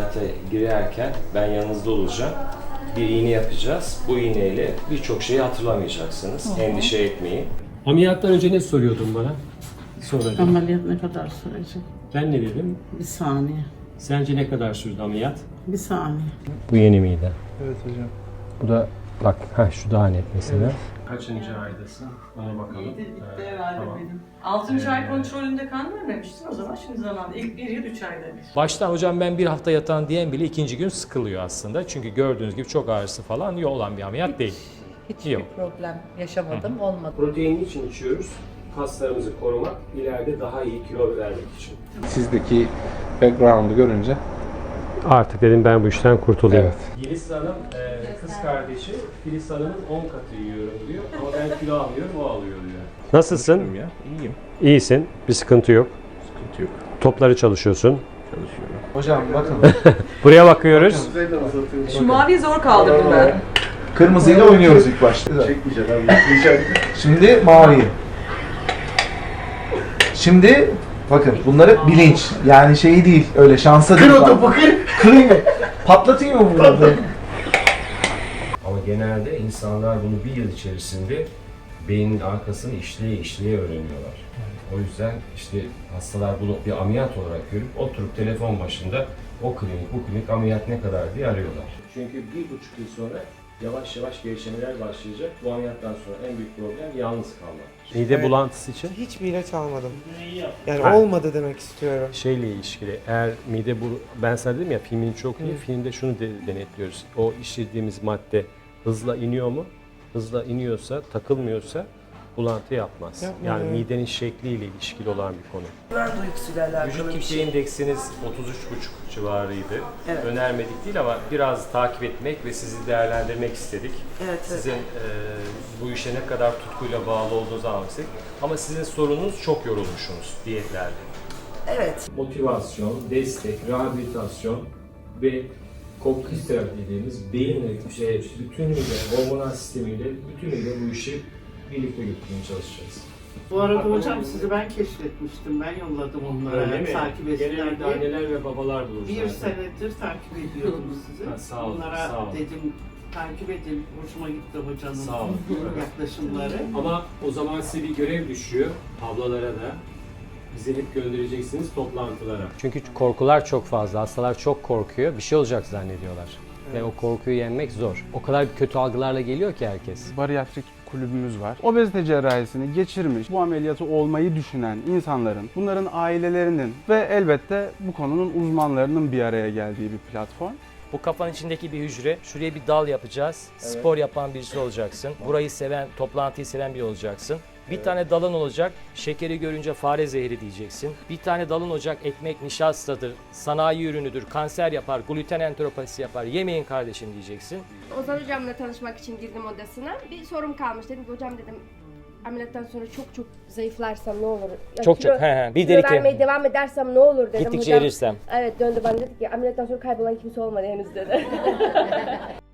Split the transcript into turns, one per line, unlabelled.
ameliyata girerken ben yanınızda olacağım. Bir iğne yapacağız. Bu iğneyle birçok şeyi hatırlamayacaksınız. Endişe etmeyin.
Ameliyattan önce ne soruyordun bana? Sonra dedim.
Ameliyat ne kadar sürecek?
Ben ne dedim?
Bir saniye.
Sence ne kadar sürdü ameliyat?
Bir saniye.
Bu yeni miydi?
Evet hocam.
Bu da bak ha şu daha net mesela. Kaçıncı aydasın? Ona bakalım.
Bitti
Evet,
herhalde
tamam.
benim. 6. ay kontrolünde kan vermemiştin o zaman şimdi zamanda. İlk bir yıl 3 ayda bir.
Baştan hocam ben bir hafta yatan diyen bile ikinci gün sıkılıyor aslında. Çünkü gördüğünüz gibi çok ağrısı falan iyi olan bir ameliyat değil.
Hiçbir
Yok.
problem yaşamadım, olmadı.
Protein için içiyoruz? Kaslarımızı korumak, ileride daha iyi kilo vermek için.
Sizdeki background'u görünce
Artık dedim ben bu işten kurtulayım.
evet.
Yeliz Hanım e, kız kardeşi Filiz Hanım'ın 10 katı yiyorum diyor ama ben kilo almıyorum o alıyor diyor. Nasılsın?
ya. İyiyim.
İyisin. Bir sıkıntı yok.
Sıkıntı yok.
Topları çalışıyorsun.
Çalışıyorum. Hocam bakın.
Buraya bakıyoruz.
Şu maviyi zor kaldırdım ben.
Kırmızıyla oynuyoruz ilk başta. Çekmeyeceğim abi. Şimdi maviyi. Şimdi bakın bunları bilinç. Yani şeyi değil. Öyle şansa değil. Kır o topu kır. Kırayım mı? Patlatayım mı bunu?
Ama genelde insanlar bunu bir yıl içerisinde beynin arkasını işleye işleye öğreniyorlar. O yüzden işte hastalar bunu bir ameliyat olarak görüp oturup telefon başında o klinik, bu klinik ameliyat ne kadar diye arıyorlar.
Çünkü bir buçuk yıl sonra yavaş yavaş gevşemeler başlayacak. Bu ameliyattan sonra en büyük problem yalnız kalmak. Mide
Evet.
bulantısı için
Hiçbir ilaç almadım. Yani
Ha.
olmadı demek istiyorum.
şeyle ilişkili. Eğer mide bu ben sana dedim ya filmin çok iyi. Filmde şunu de- denetliyoruz. O işlediğimiz madde hızla iniyor mu? Hızla iniyorsa, takılmıyorsa bulantı yapmaz.
Yapmıyor,
yani
evet.
midenin şekliyle ilişkili olan bir konu.
Güven duygusuyla alakalı
Vücut
bir
kitle
şey.
indeksiniz 33,5 civarıydı.
Evet.
Önermedik değil ama biraz takip etmek ve sizi değerlendirmek istedik.
Evet, evet.
Sizin e, bu işe ne kadar tutkuyla bağlı olduğunuzu anlamıştık. Ama sizin sorununuz çok yorulmuşsunuz diyetlerde.
Evet.
Motivasyon, destek, rehabilitasyon ve kognitif terapi dediğimiz beyinle, şey, bütünüyle, hormonal sistemiyle, bütünüyle bu işi birlikte götürmeye çalışacağız.
Bu arada hocam sizi ben keşfetmiştim. Ben yolladım onlara.
Öyle mi?
Takip etsinler diye.
anneler ve babalar bulur
Bir
zaten.
senedir takip ediyordum sizi.
Ha, sağ olun,
Onlara
sağ olun.
dedim takip edin. Hoşuma gitti hocanın
Sağ olun.
Yaklaşımları.
Ama o zaman size bir görev düşüyor, ablalara da. Bizi hep göndereceksiniz toplantılara. Çünkü korkular çok fazla, hastalar çok korkuyor, bir şey olacak zannediyorlar. Ve o korkuyu yenmek zor. O kadar kötü algılarla geliyor ki herkes.
Bariyatrik kulübümüz var. Obezite cerrahisini geçirmiş, bu ameliyatı olmayı düşünen insanların, bunların ailelerinin ve elbette bu konunun uzmanlarının bir araya geldiği bir platform.
Bu kafanın içindeki bir hücre. Şuraya bir dal yapacağız. Spor yapan birisi olacaksın. Burayı seven, toplantıyı seven biri olacaksın. Bir tane dalın olacak. Şekeri görünce fare zehri diyeceksin. Bir tane dalın olacak. Ekmek nişastadır, sanayi ürünüdür, kanser yapar, gluten enteropatisi yapar. Yemeyin kardeşim diyeceksin.
Ozan hocamla tanışmak için girdim odasına. Bir sorum kalmış. Dedim ki hocam dedim ameliyattan sonra çok çok zayıflarsam ne olur? Ya
Çok çok. He he. Bir
kilo
dedi ki
vermeye devam edersem ne olur dedim.
gittikçe
hocam,
erirsem.
Evet döndü bana dedi ki ameliyattan sonra kaybolan kimse olmadı henüz dedi.